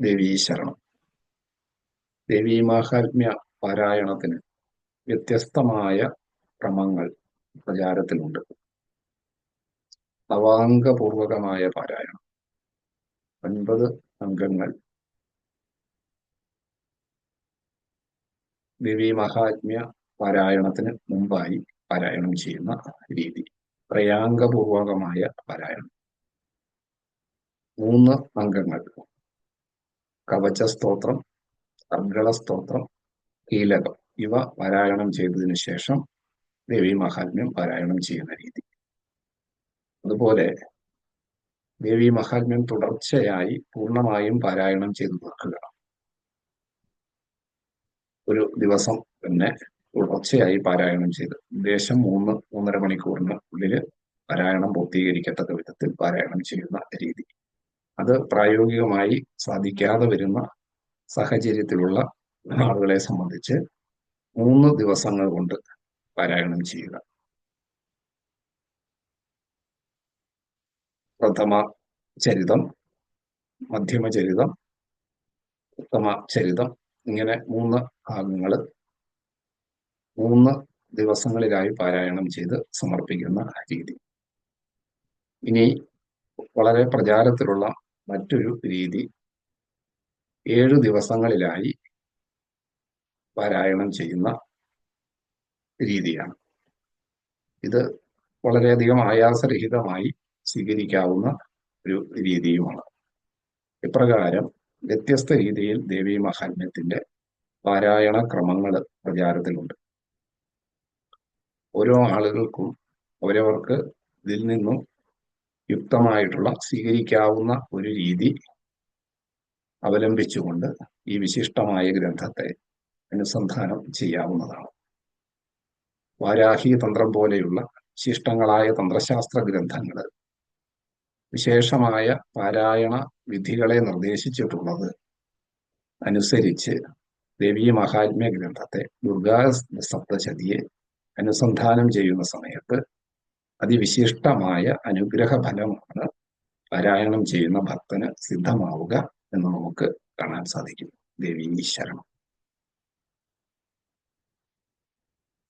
ദേവീ ശരണം ദേവീ മാഹാത്മ്യ പാരായണത്തിന് വ്യത്യസ്തമായ ക്രമങ്ങൾ പ്രചാരത്തിലുണ്ട്. നവാംഗപൂർവകമായ പാരായണം. ഒൻപത് അംഗങ്ങൾ. ദേവി മഹാത്മ്യ പാരായണത്തിന് മുമ്പായി പാരായണം ചെയ്യുന്ന രീതി. പ്രയാംഗപൂർവകമായ പാരായണം. മൂന്ന് അംഗങ്ങൾ. കവച സ്തോത്രം സർഗള സ്തോത്രം കീലകം ഇവ പാരായണം ചെയ്തതിനു ശേഷം ദേവി മഹാത്മ്യം പാരായണം ചെയ്യുന്ന രീതി. അതുപോലെ ദേവി മഹാത്മ്യം തുടർച്ചയായി പൂർണമായും പാരായണം ചെയ്തു തീർക്കുക ഒരു ദിവസം തന്നെ തുടർച്ചയായി പാരായണം ചെയ്ത് ഉദ്ദേശം മൂന്ന് മൂന്നര മണിക്കൂറിന് ഉള്ളിൽ പാരായണം പൂർത്തീകരിക്കത്തക്ക വിധത്തിൽ പാരായണം ചെയ്യുന്ന രീതി. അത് പ്രായോഗികമായി സാധിക്കാതെ വരുന്ന സാഹചര്യത്തിലുള്ള ആളുകളെ സംബന്ധിച്ച് മൂന്ന് ദിവസങ്ങൾ കൊണ്ട് പാരായണം ചെയ്യുക. പ്രഥമ ചരിതം മധ്യമ ചരിതം ഉത്തമ ചരിതം ഇങ്ങനെ മൂന്ന് ഭാഗങ്ങൾ മൂന്ന് ദിവസങ്ങളിലായി പാരായണം ചെയ്ത് സമർപ്പിക്കുന്ന രീതി. ഇനി വളരെ പ്രചാരത്തിലുള്ള മറ്റൊരു രീതി ഏഴു ദിവസങ്ങളിലായി പാരായണം ചെയ്യുന്ന രീതിയാണ്. ഇത് വളരെയധികം ആയാസരഹിതമായി സ്വീകരിക്കാവുന്ന ഒരു രീതിയുമാണ്. ഇപ്രകാരം വ്യത്യസ്ത രീതിയിൽ ദേവീ മഹാത്മ്യത്തിന്റെ പാരായണ ക്രമങ്ങൾ പ്രചാരത്തിലുണ്ട്. ഓരോ ആളുകൾക്കും അവരവർക്ക് ഇതിൽ നിന്നും യുക്തമായിട്ടുള്ള സ്വീകരിക്കാവുന്ന ഒരു രീതി അവലംബിച്ചുകൊണ്ട് ഈ വിശിഷ്ടമായ ഗ്രന്ഥത്തെ അനുസന്ധാനം ചെയ്യാവുന്നതാണ്. വാരാഹി തന്ത്രം പോലെയുള്ള ശിഷ്ടങ്ങളായ തന്ത്രശാസ്ത്ര ഗ്രന്ഥങ്ങൾ വിശേഷമായ പാരായണ വിധികളെ നിർദ്ദേശിച്ചിട്ടുള്ളത് അനുസരിച്ച് ദേവീ മഹാത്മ്യ ഗ്രന്ഥത്തെ ദുർഗാ സപ്തശതിയെ അനുസന്ധാനം ചെയ്യുന്ന സമയത്ത് അതിവിശിഷ്ടമായ അനുഗ്രഹ ഫലമാണ് പാരായണം ചെയ്യുന്ന ഭക്തന് സിദ്ധമാവുക എന്ന് നമുക്ക് കാണാൻ സാധിക്കും. ദേവീ